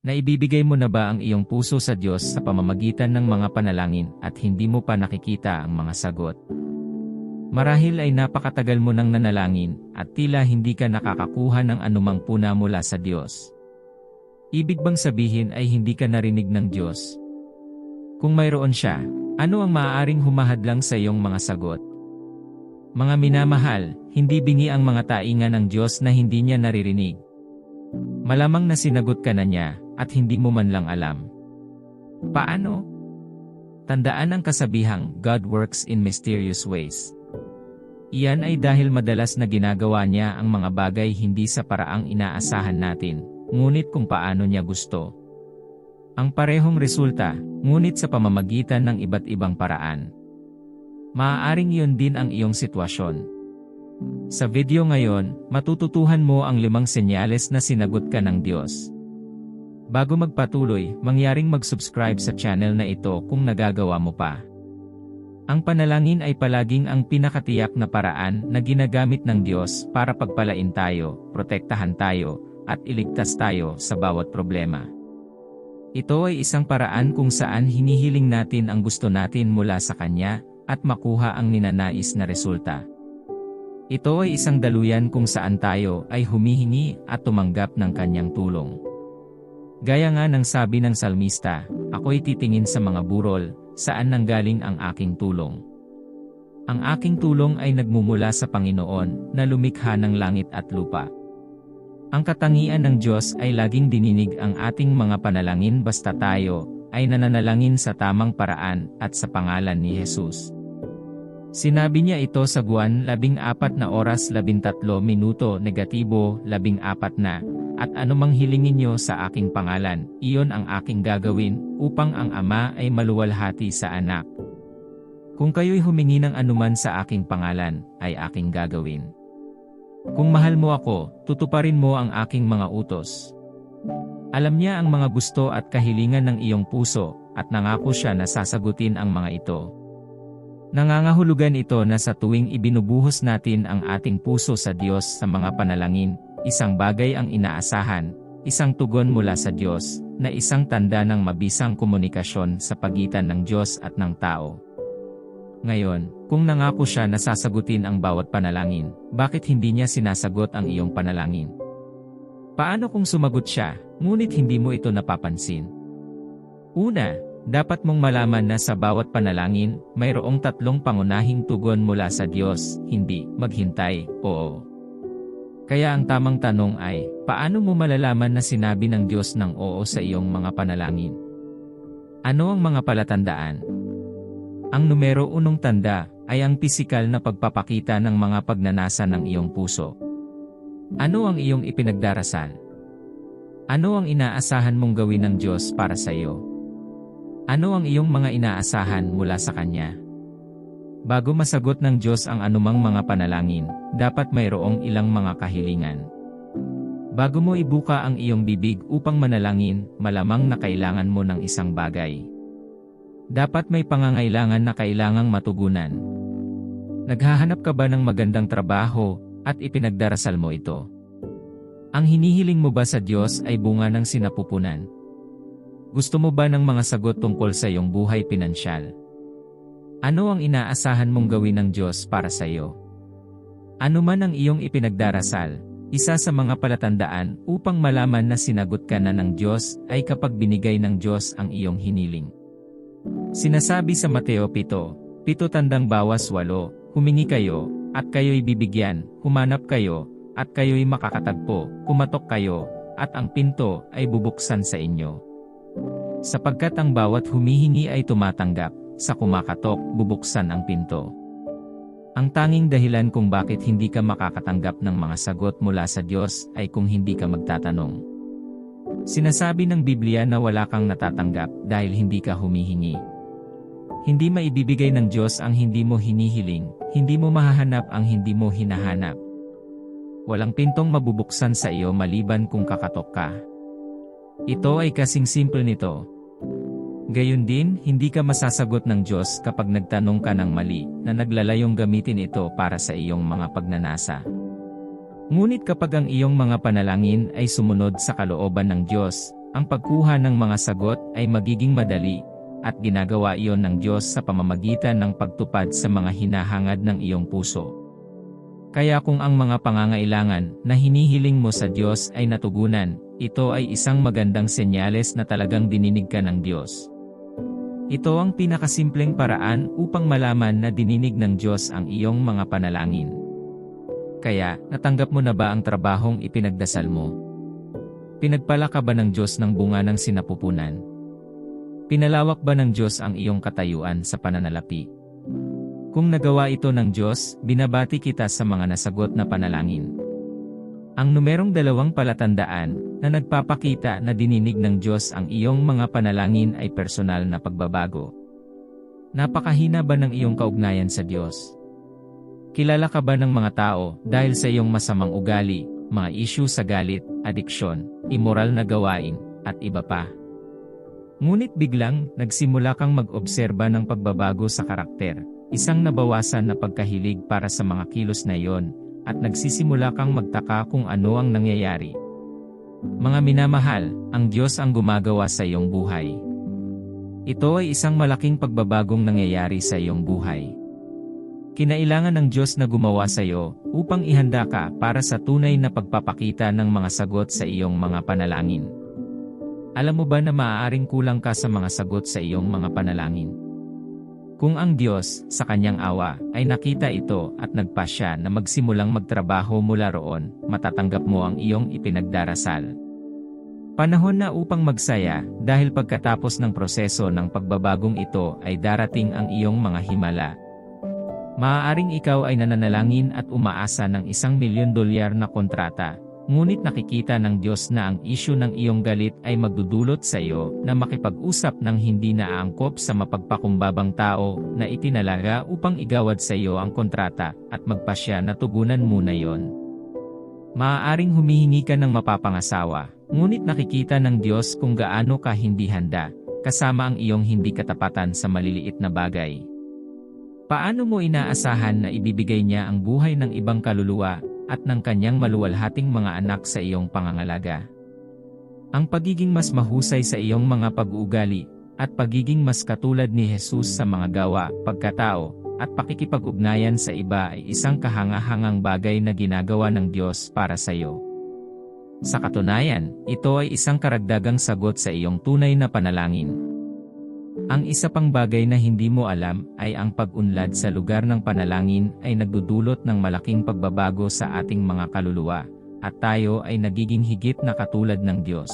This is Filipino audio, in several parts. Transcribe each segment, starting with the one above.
Naibibigay mo na ba ang iyong puso sa Diyos sa pamamagitan ng mga panalangin at hindi mo pa nakikita ang mga sagot? Marahil ay napakatagal mo nang nanalangin at tila hindi ka nakakakuha ng anumang puna mula sa Diyos. Ibig bang sabihin ay hindi ka narinig ng Diyos? Kung mayroon siya, ano ang maaaring humahadlang sa iyong mga sagot? Mga minamahal, hindi bingi ang mga taingan ng Diyos na hindi niya naririnig. Malamang na sinagot ka na niya, at hindi mo man lang alam. Paano? Tandaan ang kasabihang, God works in mysterious ways. Iyan ay dahil madalas na ginagawa niya ang mga bagay hindi sa paraang inaasahan natin, ngunit kung paano niya gusto. Ang parehong resulta, ngunit sa pamamagitan ng iba't ibang paraan. Maaaring iyon din ang iyong sitwasyon. Sa video ngayon, matututuhan mo ang limang senyales na sinagot ka ng Diyos. Bago magpatuloy, mangyaring mag-subscribe sa channel na ito kung nagagawa mo pa. Ang panalangin ay palaging ang pinakatiyak na paraan na ginagamit ng Diyos para pagpalain tayo, protektahan tayo, at iligtas tayo sa bawat problema. Ito ay isang paraan kung saan hinihiling natin ang gusto natin mula sa Kanya, at makuha ang ninanais na resulta. Ito ay isang daluyan kung saan tayo ay humihingi at tumanggap ng Kanyang tulong. Gaya nga ng sabi ng salmista, ako'y titingin sa mga burol, saan nanggaling ang aking tulong. Ang aking tulong ay nagmumula sa Panginoon, na lumikha ng langit at lupa. Ang katangian ng Diyos ay laging dininig ang ating mga panalangin basta tayo, ay nananalangin sa tamang paraan at sa pangalan ni Jesus. Sinabi niya ito sa Juan 14 na oras 13 minuto negatibo 14 na, at anumang hilingin niyo sa aking pangalan, iyon ang aking gagawin, upang ang Ama ay maluwalhati sa anak. Kung kayo'y humingi ng anuman sa aking pangalan, ay aking gagawin. Kung mahal mo ako, tutuparin mo ang aking mga utos. Alam niya ang mga gusto at kahilingan ng iyong puso, at nangako siya na sasagutin ang mga ito. Nangangahulugan ito na sa tuwing ibinubuhos natin ang ating puso sa Diyos sa mga panalangin, isang bagay ang inaasahan, isang tugon mula sa Diyos, na isang tanda ng mabisang komunikasyon sa pagitan ng Diyos at ng tao. Ngayon, kung nangako siya na sasagutin ang bawat panalangin, bakit hindi niya sinasagot ang iyong panalangin? Paano kung sumagot siya, ngunit hindi mo ito napapansin? Una, dapat mong malaman na sa bawat panalangin, mayroong tatlong pangunahing tugon mula sa Diyos, hindi, maghintay, oo. Kaya ang tamang tanong ay, paano mo malalaman na sinabi ng Diyos ng oo sa iyong mga panalangin? Ano ang mga palatandaan? Ang numero unong tanda ay ang pisikal na pagpapakita ng mga pagnanasa ng iyong puso. Ano ang iyong ipinagdarasal? Ano ang inaasahan mong gawin ng Diyos para sa iyo? Ano ang iyong mga inaasahan mula sa Kanya? Bago masagot ng Diyos ang anumang mga panalangin, dapat mayroong ilang mga kahilingan. Bago mo ibuka ang iyong bibig upang manalangin, malamang na kailangan mo ng isang bagay. Dapat may pangangailangan na kailangang matugunan. Naghahanap ka ba ng magandang trabaho, at ipinagdarasal mo ito? Ang hinihiling mo ba sa Diyos ay bunga ng sinapupunan? Gusto mo ba ng mga sagot tungkol sa iyong buhay pinansyal? Ano ang inaasahan mong gawin ng Diyos para sa iyo? Ano man ang iyong ipinagdarasal, isa sa mga palatandaan upang malaman na sinagot ka na ng Diyos ay kapag binigay ng Diyos ang iyong hiniling. Sinasabi sa Mateo 7, pito tandang bawas walo, humingi kayo, at kayo'y bibigyan, humanap kayo, at kayo'y makakatagpo, kumatok kayo, at ang pinto ay bubuksan sa inyo. Sapagkat ang bawat humihingi ay tumatanggap, sa kumakatok, bubuksan ang pinto. Ang tanging dahilan kung bakit hindi ka makakatanggap ng mga sagot mula sa Diyos ay kung hindi ka magtatanong. Sinasabi ng Biblia na wala kang natatanggap dahil hindi ka humihingi. Hindi maibibigay ng Diyos ang hindi mo hinihiling, hindi mo mahahanap ang hindi mo hinahanap. Walang pintong mabubuksan sa iyo maliban kung kakatok ka. Ito ay kasing simple nito. Gayun din, hindi ka masasagot ng Diyos kapag nagtanong ka ng mali, na naglalayong gamitin ito para sa iyong mga pagnanasa. Ngunit kapag ang iyong mga panalangin ay sumunod sa kalooban ng Diyos, ang pagkuha ng mga sagot ay magiging madali, at ginagawa iyon ng Diyos sa pamamagitan ng pagtupad sa mga hinahangad ng iyong puso. Kaya kung ang mga pangangailangan na hinihiling mo sa Diyos ay natugunan, ito ay isang magandang senyales na talagang dininig ka ng Diyos. Ito ang pinakasimpleng paraan upang malaman na dininig ng Diyos ang iyong mga panalangin. Kaya, natanggap mo na ba ang trabahong ipinagdasal mo? Pinagpala ka ba ng Diyos ng bunga ng sinapupunan? Pinalawak ba ng Diyos ang iyong katayuan sa pananalapi? Kung nagawa ito ng Diyos, binabati kita sa mga nasagot na panalangin. Ang numerong dalawang palatandaan na nagpapakita na dininig ng Diyos ang iyong mga panalangin ay personal na pagbabago. Napakahina ba ng iyong kaugnayan sa Diyos? Kilala ka ba ng mga tao dahil sa iyong masamang ugali, mga issue sa galit, adiksyon, immoral na gawain, at iba pa? Ngunit biglang, nagsimula kang mag-obserba ng pagbabago sa karakter, isang nabawasan na pagkahilig para sa mga kilos na iyon, at nagsisimula kang magtaka kung ano ang nangyayari. Mga minamahal, ang Diyos ang gumagawa sa iyong buhay. Ito ay isang malaking pagbabagong nangyayari sa iyong buhay. Kinailangan ng Diyos na gumawa sa iyo upang ihanda ka para sa tunay na pagpapakita ng mga sagot sa iyong mga panalangin. Alam mo ba na maaaring kulang ka sa mga sagot sa iyong mga panalangin? Kung ang Diyos, sa kanyang awa, ay nakita ito at nagpasya na magsimulang magtrabaho mula roon, matatanggap mo ang iyong ipinagdarasal. Panahon na upang magsaya, dahil pagkatapos ng proseso ng pagbabagong ito ay darating ang iyong mga himala. Maaaring ikaw ay nananalangin at umaasa ng isang milyon dolyar na kontrata, Ngunit nakikita ng Diyos na ang isyu ng iyong galit ay magdudulot sa iyo na makipag-usap ng hindi naaangkop sa mapagpakumbabang tao na itinalaga upang igawad sa iyo ang kontrata at magpasya na tugunan muna yon. Maaaring humihingi ka ng mapapangasawa, ngunit nakikita ng Diyos kung gaano ka hindi handa, kasama ang iyong hindi katapatan sa maliliit na bagay. Paano mo inaasahan na ibibigay niya ang buhay ng ibang kaluluwa at ng kanyang maluwalhating mga anak sa iyong pangangalaga. Ang pagiging mas mahusay sa iyong mga pag-uugali, at pagiging mas katulad ni Jesus sa mga gawa, pagkatao, at pakikipag-ugnayan sa iba ay isang kahangahangang bagay na ginagawa ng Diyos para sa iyo. Sa katunayan, ito ay isang karagdagang sagot sa iyong tunay na panalangin. Ang isa pang bagay na hindi mo alam ay ang pag-unlad sa lugar ng panalangin ay nagdudulot ng malaking pagbabago sa ating mga kaluluwa, at tayo ay nagiging higit na katulad ng Diyos.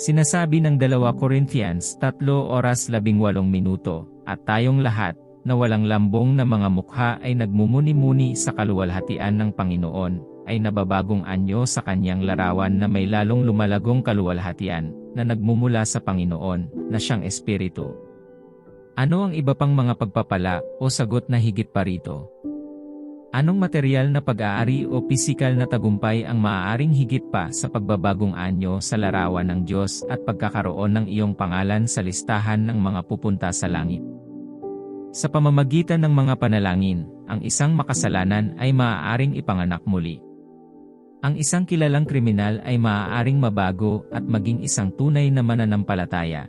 Sinasabi ng 2 Corinthians 3 oras 18 minuto, at tayong lahat, na walang lambong na mga mukha ay nagmumuni-muni sa kaluwalhatian ng Panginoon, ay nababagong anyo sa kanyang larawan na may lalong lumalagong kaluwalhatian, na nagmumula sa Panginoon, na siyang Espiritu. Ano ang iba pang mga pagpapala o sagot na higit pa rito? Anong material na pag-aari o pisikal na tagumpay ang maaaring higit pa sa pagbabagong anyo sa larawan ng Diyos at pagkakaroon ng iyong pangalan sa listahan ng mga pupunta sa langit? Sa pamamagitan ng mga panalangin, ang isang makasalanan ay maaaring ipanganak muli. Ang isang kilalang kriminal ay maaaring mabago at maging isang tunay na mananampalataya.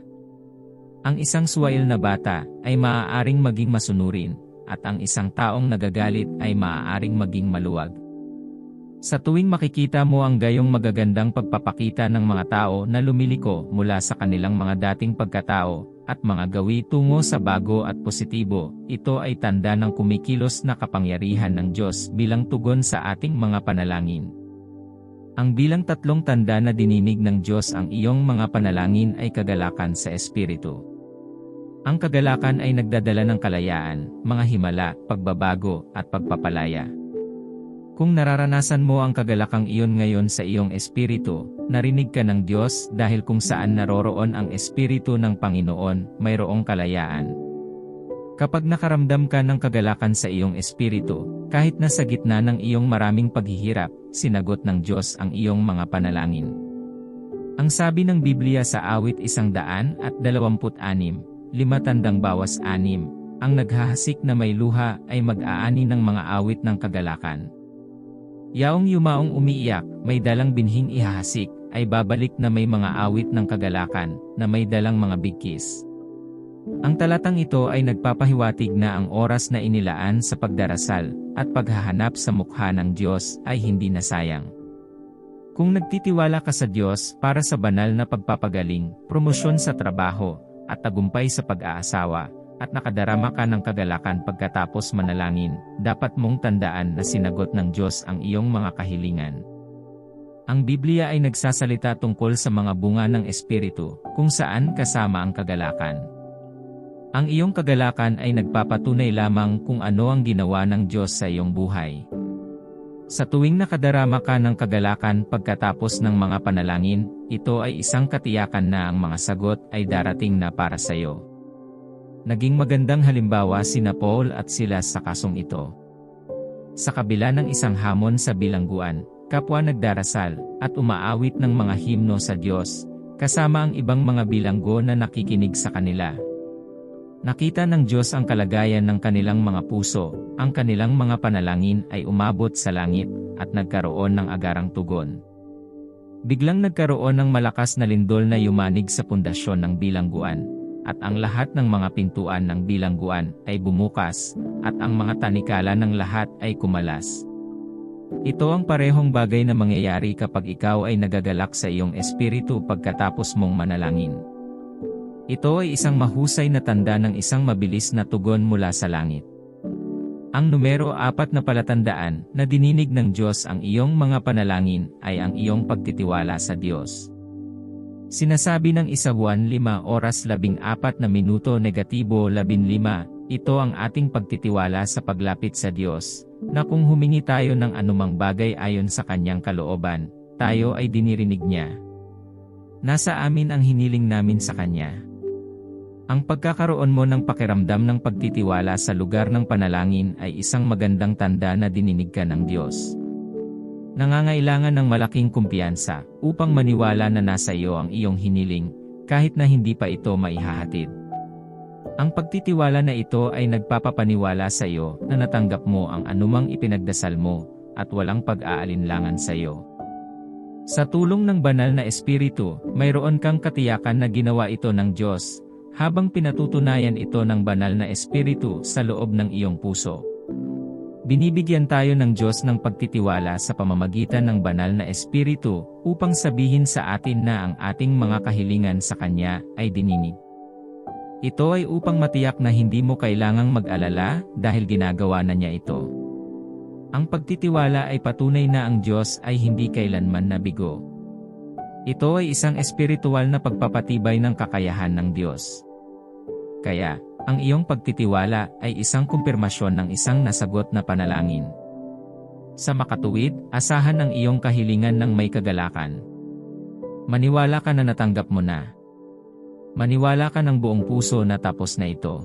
Ang isang suwail na bata ay maaaring maging masunurin, at ang isang taong nagagalit ay maaaring maging maluwag. Sa tuwing makikita mo ang gayong magagandang pagpapakita ng mga tao na lumiliko mula sa kanilang mga dating pagkatao, at mga gawi tungo sa bago at positibo, ito ay tanda ng kumikilos na kapangyarihan ng Diyos bilang tugon sa ating mga panalangin. Ang bilang tatlong tanda na dininig ng Diyos ang iyong mga panalangin ay kagalakan sa Espiritu. Ang kagalakan ay nagdadala ng kalayaan, mga himala, pagbabago, at pagpapalaya. Kung nararanasan mo ang kagalakang iyon ngayon sa iyong espiritu, narinig ka ng Diyos dahil kung saan naroroon ang espiritu ng Panginoon, mayroong kalayaan. Kapag nakaramdam ka ng kagalakan sa iyong espiritu, kahit na sa gitna ng iyong maraming paghihirap, sinagot ng Diyos ang iyong mga panalangin. Ang sabi ng Biblia sa awit isang daan at dalawamput anim, lima tandang bawas anim, ang naghahasik na may luha ay mag-aani ng mga awit ng kagalakan. Yaong yumaong umiiyak, may dalang binhing ihahasik, ay babalik na may mga awit ng kagalakan na may dalang mga bigkis. Ang talatang ito ay nagpapahiwatig na ang oras na inilaan sa pagdarasal at paghahanap sa mukha ng Diyos ay hindi nasayang. Kung nagtitiwala ka sa Diyos para sa banal na pagpapagaling, promosyon sa trabaho, at tagumpay sa pag-aasawa, at nakadarama ka ng kagalakan pagkatapos manalangin, dapat mong tandaan na sinagot ng Diyos ang iyong mga kahilingan. Ang Biblia ay nagsasalita tungkol sa mga bunga ng Espiritu, kung saan kasama ang kagalakan. Ang iyong kagalakan ay nagpapatunay lamang kung ano ang ginawa ng Diyos sa iyong buhay. Sa tuwing nakadarama ka ng kagalakan pagkatapos ng mga panalangin, ito ay isang katiyakan na ang mga sagot ay darating na para sa iyo. Naging magandang halimbawa sina Paul at Silas sa kasong ito. Sa kabila ng isang hamon sa bilangguan, kapwa nagdarasal at umaawit ng mga himno sa Diyos, kasama ang ibang mga bilanggo na nakikinig sa kanila. Nakita ng Diyos ang kalagayan ng kanilang mga puso, ang kanilang mga panalangin ay umabot sa langit, at nagkaroon ng agarang tugon. Biglang nagkaroon ng malakas na lindol na yumanig sa pundasyon ng bilangguan, at ang lahat ng mga pintuan ng bilangguan ay bumukas, at ang mga tanikala ng lahat ay kumalas. Ito ang parehong bagay na mangyayari kapag ikaw ay nagagalak sa iyong espiritu pagkatapos mong manalangin. Ito ay isang mahusay na tanda ng isang mabilis na tugon mula sa langit. Ang numero apat na palatandaan na dininig ng Diyos ang iyong mga panalangin ay ang iyong pagtitiwala sa Diyos. Sinasabi ng isabuan 5 oras 14 na minuto negatibo 15, ito ang ating pagtitiwala sa paglapit sa Diyos, na kung humingi tayo ng anumang bagay ayon sa kanyang kalooban, tayo ay dinirinig niya. Nasa amin ang hiniling namin sa kanya. Ang pagkakaroon mo ng pakiramdam ng pagtitiwala sa lugar ng panalangin ay isang magandang tanda na dininig ka ng Diyos. Nangangailangan ng malaking kumpiyansa upang maniwala na nasa iyo ang iyong hiniling, kahit na hindi pa ito maihahatid. Ang pagtitiwala na ito ay nagpapapaniwala sa iyo na natanggap mo ang anumang ipinagdasal mo, at walang pag-aalinlangan sa iyo. Sa tulong ng banal na espiritu, mayroon kang katiyakan na ginawa ito ng Diyos, habang pinatutunayan ito ng banal na espiritu sa loob ng iyong puso. Binibigyan tayo ng Diyos ng pagtitiwala sa pamamagitan ng banal na espiritu upang sabihin sa atin na ang ating mga kahilingan sa Kanya ay dininig. Ito ay upang matiyak na hindi mo kailangang mag-alala dahil ginagawa na niya ito. Ang pagtitiwala ay patunay na ang Diyos ay hindi kailanman nabigo. Ito ay isang espiritual na pagpapatibay ng kakayahan ng Diyos. Kaya, ang iyong pagtitiwala ay isang kumpirmasyon ng isang nasagot na panalangin. Sa makatuwid, asahan ang iyong kahilingan ng may kagalakan. Maniwala ka na natanggap mo na. Maniwala ka ng buong puso na tapos na ito.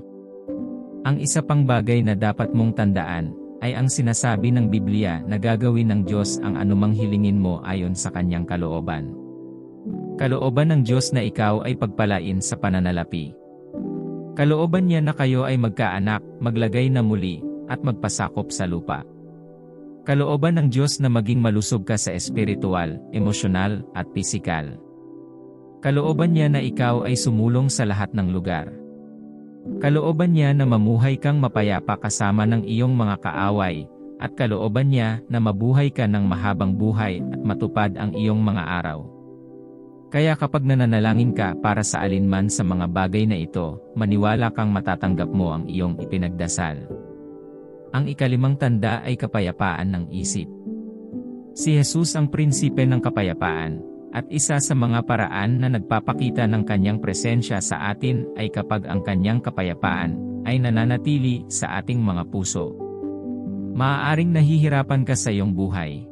Ang isa pang bagay na dapat mong tandaan ay ang sinasabi ng Biblia na gagawin ng Diyos ang anumang hilingin mo ayon sa kanyang kalooban. Kalooban ng Diyos na ikaw ay pagpalain sa pananalapi. Kalooban niya na kayo ay magkaanak, maglagay na muli, at magpasakop sa lupa. Kalooban ng Diyos na maging malusog ka sa espiritual, emosyonal, at pisikal. Kalooban niya na ikaw ay sumulong sa lahat ng lugar. Kalooban niya na mamuhay kang mapayapa kasama ng iyong mga kaaway, at kalooban niya na mabuhay ka ng mahabang buhay at matupad ang iyong mga araw. Kaya kapag nananalangin ka para sa alinman sa mga bagay na ito, maniwala kang matatanggap mo ang iyong ipinagdasal. Ang ikalimang tanda ay kapayapaan ng isip. Si Jesus ang prinsipe ng kapayapaan, at isa sa mga paraan na nagpapakita ng kanyang presensya sa atin ay kapag ang kanyang kapayapaan ay nananatili sa ating mga puso. Maaaring nahihirapan ka sa iyong buhay.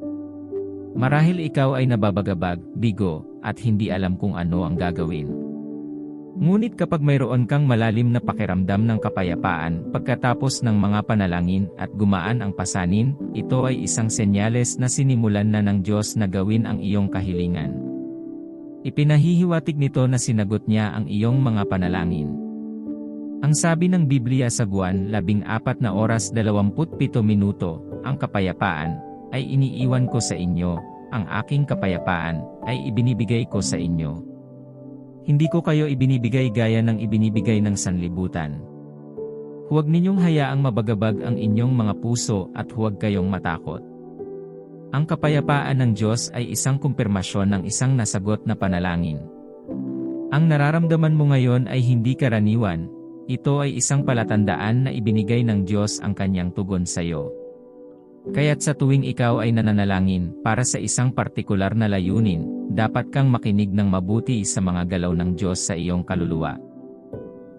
Marahil ikaw ay nababagabag, bigo, at hindi alam kung ano ang gagawin. Ngunit kapag mayroon kang malalim na pakiramdam ng kapayapaan pagkatapos ng mga panalangin at gumaan ang pasanin, ito ay isang senyales na sinimulan na ng Diyos na gawin ang iyong kahilingan. Ipinahihiwatig nito na sinagot niya ang iyong mga panalangin. Ang sabi ng Biblia sa Juan 14 na oras 27 minuto, ang kapayapaan, ay iniiwan ko sa inyo, ang aking kapayapaan, ay ibinibigay ko sa inyo. Hindi ko kayo ibinibigay gaya ng ibinibigay ng sanlibutan. Huwag ninyong hayaang mabagabag ang inyong mga puso at huwag kayong matakot. Ang kapayapaan ng Diyos ay isang kumpirmasyon ng isang nasagot na panalangin. Ang nararamdaman mo ngayon ay hindi karaniwan, ito ay isang palatandaan na ibinigay ng Diyos ang kanyang tugon sa iyo. Kaya't sa tuwing ikaw ay nananalangin para sa isang partikular na layunin, dapat kang makinig ng mabuti sa mga galaw ng Diyos sa iyong kaluluwa.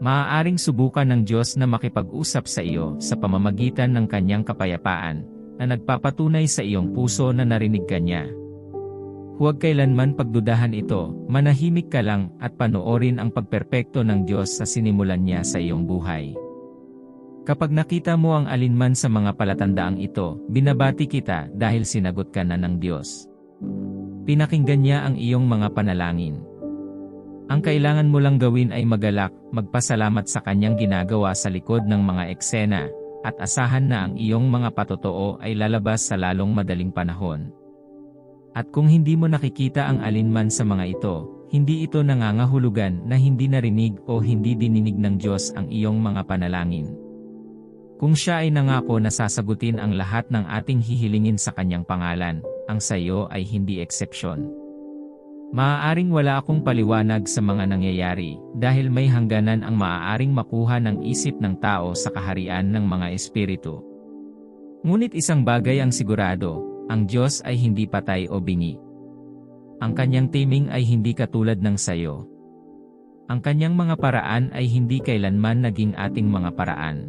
Maaaring subukan ng Diyos na makipag-usap sa iyo sa pamamagitan ng kanyang kapayapaan, na nagpapatunay sa iyong puso na narinig ka. Huwag kailanman pagdudahan ito, manahimik ka lang at panoorin ang pagperpekto ng Diyos sa sinimulan niya sa iyong buhay. Kapag nakita mo ang alinman sa mga palatandaang ito, binabati kita dahil sinagot ka na ng Diyos. Pinakinggan niya ang iyong mga panalangin. Ang kailangan mo lang gawin ay magalak, magpasalamat sa kanyang ginagawa sa likod ng mga eksena, at asahan na ang iyong mga patotoo ay lalabas sa lalong madaling panahon. At kung hindi mo nakikita ang alinman sa mga ito, hindi ito nangangahulugan na hindi narinig o hindi dininig ng Diyos ang iyong mga panalangin. Kung siya ay nangako na sasagutin ang lahat ng ating hihilingin sa kanyang pangalan, ang sayo ay hindi eksepsyon. Maaaring wala akong paliwanag sa mga nangyayari dahil may hangganan ang maaaring makuha ng isip ng tao sa kaharian ng mga espiritu. Ngunit isang bagay ang sigurado, ang Diyos ay hindi patay o bingi. Ang kanyang timing ay hindi katulad ng sayo. Ang kanyang mga paraan ay hindi kailanman naging ating mga paraan.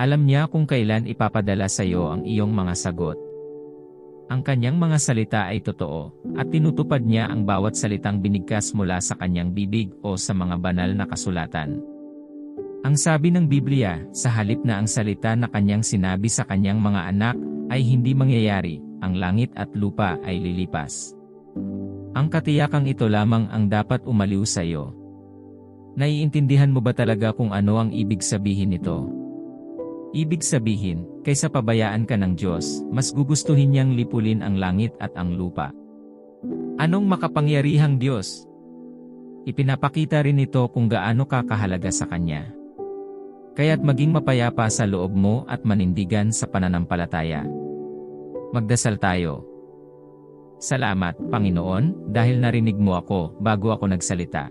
Alam niya kung kailan ipapadala sa iyo ang iyong mga sagot. Ang kanyang mga salita ay totoo, at tinutupad niya ang bawat salitang binigkas mula sa kanyang bibig o sa mga banal na kasulatan. Ang sabi ng Biblia, sa halip na ang salita na kanyang sinabi sa kanyang mga anak, ay hindi mangyayari, ang langit at lupa ay lilipas. Ang katiyakang ito lamang ang dapat umaliw sa iyo. Naiintindihan mo ba talaga kung ano ang ibig sabihin nito? Ibig sabihin, kaysa pabayaan ka ng Diyos, mas gugustuhin niyang lipulin ang langit at ang lupa. Anong makapangyarihang Diyos? Ipinapakita rin ito kung gaano ka kahalaga sa Kanya. Kaya't maging mapayapa sa loob mo at manindigan sa pananampalataya. Magdasal tayo. Salamat, Panginoon, dahil narinig mo ako bago ako nagsalita.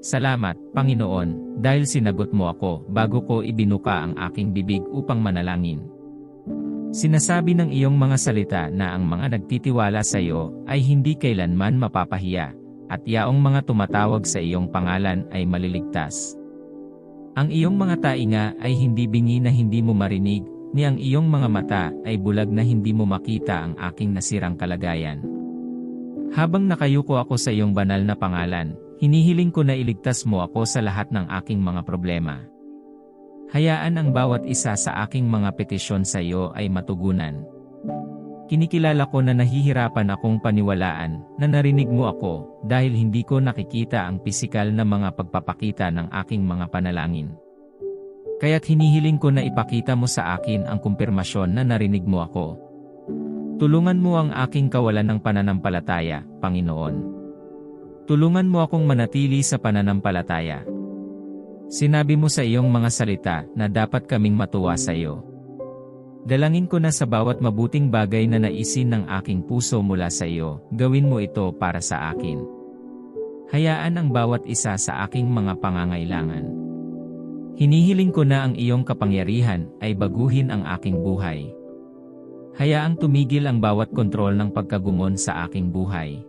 Salamat, Panginoon, dahil sinagot mo ako bago ko ibinuka ang aking bibig upang manalangin. Sinasabi ng iyong mga salita na ang mga nagtitiwala sa iyo ay hindi kailanman mapapahiya, at yaong mga tumatawag sa iyong pangalan ay maliligtas. Ang iyong mga tainga ay hindi bingi na hindi mo marinig, ni ang iyong mga mata ay bulag na hindi mo makita ang aking nasirang kalagayan. Habang nakayuko ako sa iyong banal na pangalan, Hinihiling ko na iligtas mo ako sa lahat ng aking mga problema. Hayaan ang bawat isa sa aking mga petisyon sa iyo ay matugunan. Kinikilala ko na nahihirapan akong paniwalaan na narinig mo ako dahil hindi ko nakikita ang pisikal na mga pagpapakita ng aking mga panalangin. Kaya't hinihiling ko na ipakita mo sa akin ang kumpirmasyon na narinig mo ako. Tulungan mo ang aking kawalan ng pananampalataya, Panginoon. Tulungan mo akong manatili sa pananampalataya. Sinabi mo sa iyong mga salita na dapat kaming matuwa sa iyo. Dalangin ko na sa bawat mabuting bagay na naisin ng aking puso mula sa iyo, gawin mo ito para sa akin. Hayaan ang bawat isa sa aking mga pangangailangan. Hinihiling ko na ang iyong kapangyarihan ay baguhin ang aking buhay. Hayaang tumigil ang bawat kontrol ng pagkagumon sa aking buhay.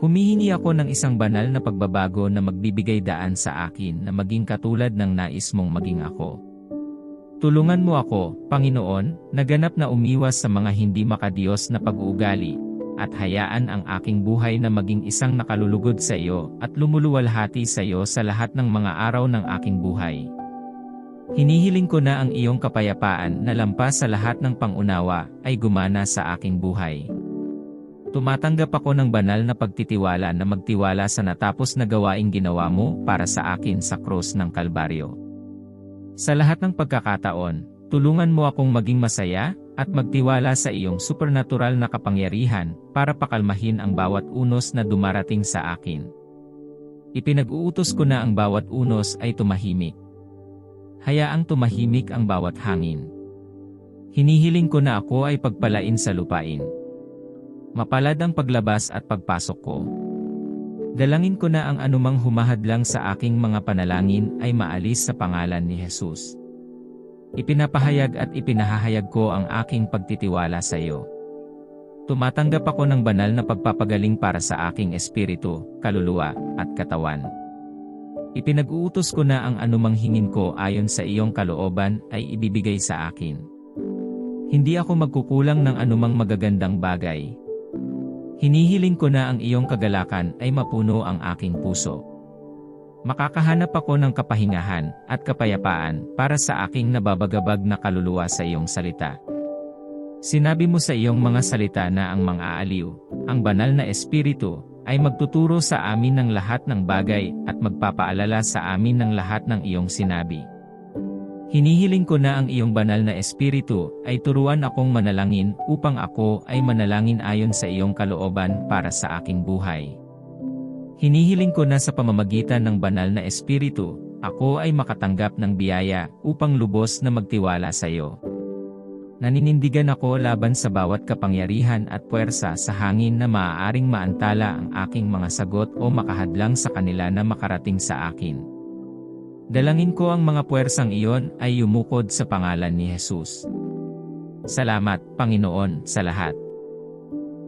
Humihingi ako ng isang banal na pagbabago na magbibigay daan sa akin na maging katulad ng nais mong maging ako. Tulungan mo ako, Panginoon, naganap na umiwas sa mga hindi makadiyos na pag-uugali, at hayaan ang aking buhay na maging isang nakalulugod sa iyo at lumuluwalhati sa iyo sa lahat ng mga araw ng aking buhay. Hinihiling ko na ang iyong kapayapaan na lampas sa lahat ng pangunawa ay gumana sa aking buhay. Tumatanggap ako ng banal na pagtitiwala na magtiwala sa natapos na gawaing ginawa mo para sa akin sa krus ng Kalbaryo. Sa lahat ng pagkakataon, tulungan mo akong maging masaya at magtiwala sa iyong supernatural na kapangyarihan para pakalmahin ang bawat unos na dumarating sa akin. Ipinag-uutos ko na ang bawat unos ay tumahimik. Hayaang tumahimik ang bawat hangin. Hinihiling ko na ako ay pagpalain sa lupain. Mapalad ang paglabas at pagpasok ko. Dalangin ko na ang anumang humahadlang sa aking mga panalangin ay maalis sa pangalan ni Jesus. Ipinapahayag at ipinahahayag ko ang aking pagtitiwala sa iyo. Tumatanggap ako ng banal na pagpapagaling para sa aking espiritu, kaluluwa, at katawan. Ipinag-uutos ko na ang anumang hingin ko ayon sa iyong kalooban ay ibibigay sa akin. Hindi ako magkukulang ng anumang magagandang bagay. Hinihiling ko na ang iyong kagalakan ay mapuno ang aking puso. Makakahanap ako ng kapahingahan at kapayapaan para sa aking nababagabag na kaluluwa sa iyong salita. Sinabi mo sa iyong mga salita na ang mga aaliw, ang banal na espiritu, ay magtuturo sa amin ng lahat ng bagay at magpapaalala sa amin ng lahat ng iyong sinabi. Hinihiling ko na ang iyong banal na espiritu ay turuan akong manalangin upang ako ay manalangin ayon sa iyong kalooban para sa aking buhay. Hinihiling ko na sa pamamagitan ng banal na espiritu, ako ay makatanggap ng biyaya upang lubos na magtiwala sa iyo. Naninindigan ako laban sa bawat kapangyarihan at puwersa sa hangin na maaaring maantala ang aking mga sagot o makahadlang sa kanila na makarating sa akin. Dalangin ko ang mga puwersang iyon ay yumukod sa pangalan ni Jesus. Salamat, Panginoon, sa lahat.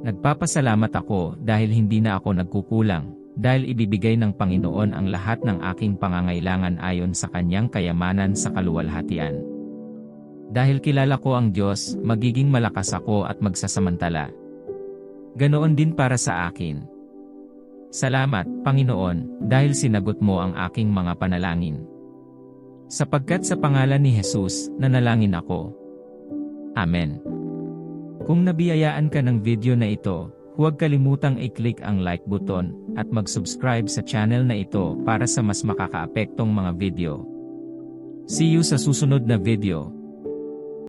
Nagpapasalamat ako dahil hindi na ako nagkukulang, dahil ibibigay ng Panginoon ang lahat ng aking pangangailangan ayon sa kanyang kayamanan sa kaluwalhatian. Dahil kilala ko ang Diyos, magiging malakas ako at magsasamantala. Ganoon din para sa akin. Salamat, Panginoon, dahil sinagot mo ang aking mga panalangin. Sapagkat sa pangalan ni Jesus, nanalangin ako. Amen. Kung nabiyayaan ka ng video na ito, Huwag kalimutang i-click ang like button at mag-subscribe sa channel na ito para sa mas makakaapektong mga video. See you sa susunod na video.